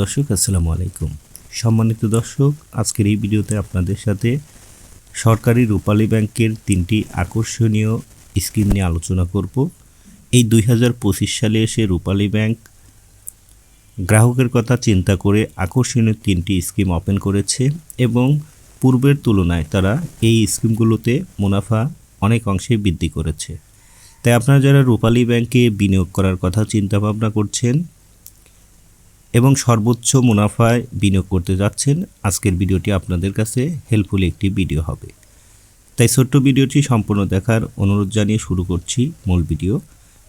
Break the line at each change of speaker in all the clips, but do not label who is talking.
দর্শক, আসসালামু আলাইকুম। সম্মানিত দর্শক, আজকের এই ভিডিওতে আপনাদের সাথে সরকারি রূপালী ব্যাংকের তিনটি আকর্ষণীয় স্কিম নিয়ে আলোচনা করব। এই দুই হাজার পঁচিশ সালে এসে রূপালী ব্যাংক গ্রাহকের কথা চিন্তা করে আকর্ষণীয় তিনটি স্কিম ওপেন করেছে এবং পূর্বের তুলনায় তারা এই স্কিমগুলোতে মুনাফা অনেক অংশে বৃদ্ধি করেছে। তাই আপনারা যারা রূপালী ব্যাংকে বিনিয়োগ করার কথা চিন্তা ভাবনা করছেন এবং সর্বোচ্চ মুনাফায় বিনিয়োগ করতে যাচ্ছেন। আজকের ভিডিওটি আপনাদের কাছে হেল্পফুল একটি ভিডিও হবে। তাই ছোট্ট ভিডিওটি সম্পূর্ণ দেখার অনুরোধ জানিয়ে শুরু করছি মূল ভিডিও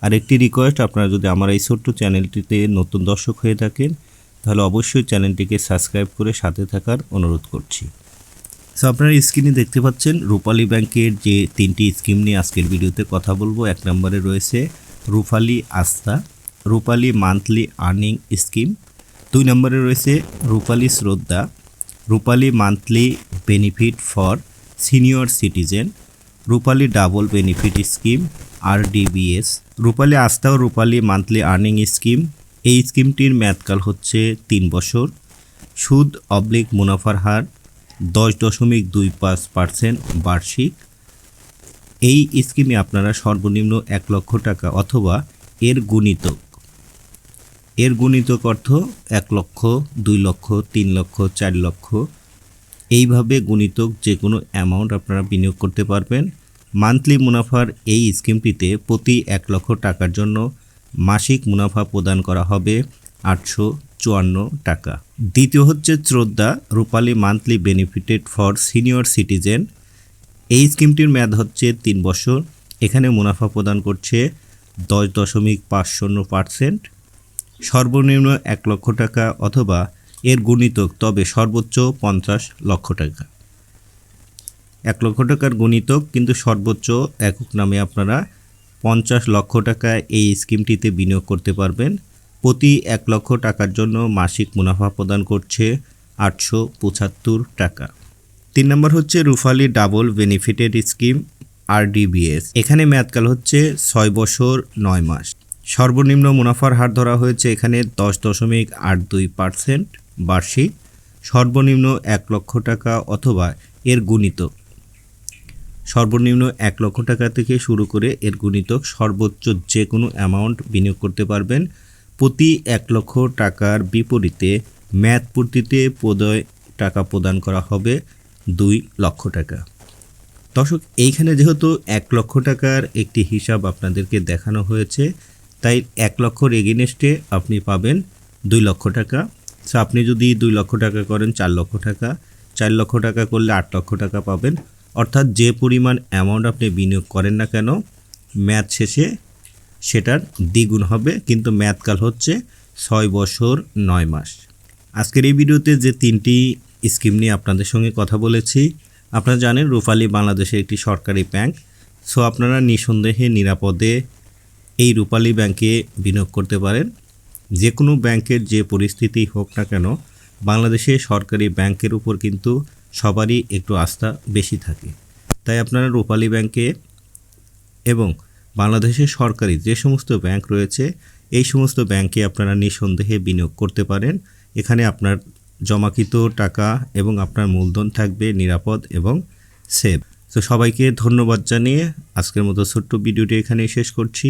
আর একটি রিকোয়েস্ট আপনারা যদি আমার এই ছোট্ট চ্যানেলটিতে নতুন দর্শক হয়ে থাকেন, তাহলে অবশ্যই চ্যানেলটিকে সাবস্ক্রাইব করে সাথে থাকার অনুরোধ করছি। সো আপনারা স্ক্রিনে দেখতে পাচ্ছেন, রূপালী ব্যাংকের যে তিনটি স্কিম নিয়ে আজকের ভিডিওতে কথা বলব। এক নম্বরে রয়েছে রূপালী আস্থা, রূপালী মান্থলি আর্নিং স্কিম দুই নম্বরে রয়েছে Rupali Shraddha, Rupali monthly benefit for senior citizen, Rupali double benefit scheme R DBS Rupali Astha ও রূপালী মান্থলি আর্নিং স্কিম। এই স্কিমটির মেয়াদকাল হচ্ছে তিন বছর। সুদ অবলিক মুনাফার হার দশ দশমিক দুই পাঁচ পার্সেন্ট বার্ষিক। এই স্কিমে আপনারা সর্বনিম্ন এক লক্ষ টাকা অথবা এর গুণিতক এর গুণিতক অর্থ এক লক্ষ, দুই লক্ষ, তিন লক্ষ, চার লক্ষ। এইভাবে গুণিতক যে কোনো অ্যামাউন্ট আপনারা বিনিয়োগ করতে পারবেন। মান্থলি মুনাফার এই স্কিমটিতে প্রতি এক লক্ষ টাকার জন্য মাসিক মুনাফা প্রদান করা হবে আটশো চুয়ান্ন টাকা। দ্বিতীয় হচ্ছে Shraddha, Rupali monthly benefited for senior citizen এই স্কিমটির মেয়াদ হচ্ছে তিন বছর। এখানে মুনাফা প্রদান করছে দশ দশমিক পাঁচ শূন্য পার্সেন্ট। সর্বনিম্ন এক লক্ষ টাকা অথবা এর গুণিতক তবে সর্বোচ্চ পঞ্চাশ লক্ষ টাকা। এক লক্ষ টাকার গুণিতক কিন্তু সর্বোচ্চ একক নামে আপনারা পঞ্চাশ লক্ষ টাকা এই স্কিমটিতে বিনিয়োগ করতে পারবেন। প্রতি এক লক্ষ টাকার জন্য মাসিক মুনাফা প্রদান করছে আটশো পঁচাত্তর টাকা। তিন নম্বর হচ্ছে Rupali double benefited scheme, RDBS. এখানে মেয়াদকাল হচ্ছে ছয় বছর, নয় মাস। সর্বনিম্ন মুনাফার হার ধরা হয়েছে এখানে দশ দশমিক আট দুই পার্সেন্ট বার্ষিক, সর্বনিম্ন এক লক্ষ টাকা অথবা এর গুণিতক। সর্বনিম্ন এক লক্ষ টাকা থেকে শুরু করে এর গুণিতক সর্বোচ্চ যে কোনো অ্যামাউন্ট বিনিয়োগ করতে পারবেন। প্রতি এক লক্ষ টাকার বিপরীতে ম্যাথ পূর্তিতে প্রদয় টাকা প্রদান করা হবে দুই লক্ষ টাকা। দর্শক, এইখানে যেহেতু এক লক্ষ টাকার একটি হিসাব আপনাদেরকে দেখানো হয়েছে তাই এক লক্ষর এগেনস্টে আপনি পাবেন দুই লক্ষ টাকা। সো আপনি যদি দুই লক্ষ টাকা করেন, চার লক্ষ টাকা। চার লক্ষ টাকা করলে আট লক্ষ টাকা পাবেন। অর্থাৎ যে পরিমাণ অ্যামাউন্ট আপনি বিনিয়োগ করেন না কেন ম্যাথ শেষে সেটার দ্বিগুণ হবে। কিন্তু ম্যাথকাল হচ্ছে ছয় বছর নয় মাস। আজকের এই ভিডিওতে যে তিনটি স্কিম নিয়ে আপনাদের সঙ্গে কথা বলেছি, আপনারা জানেন রূপালী বাংলাদেশের একটি সরকারি ব্যাংক সো আপনারা নিঃসন্দেহে নিরাপদে এই রূপালী ব্যাংকে বিনিয়োগ করতে পারেন। যে কোনো ব্যাংকের যে পরিস্থিতি হোক না কেন, বাংলাদেশে সরকারি ব্যাংকের উপর কিন্তু সবারই একটু আস্থা বেশি থাকে। তাই আপনারা রূপালী ব্যাংকে এবং বাংলাদেশের সরকারি যে সমস্ত ব্যাংক রয়েছে, এই সমস্ত ব্যাংকে আপনারা নিঃসন্দেহে বিনিয়োগ করতে পারেন। এখানে আপনার জমাকৃত টাকা এবং আপনার মূলধন থাকবে নিরাপদ এবং সেভ তো সবাইকে ধন্যবাদ জানিয়ে আজকের মতো ছোট্ট ভিডিওটি এখানেই শেষ করছি।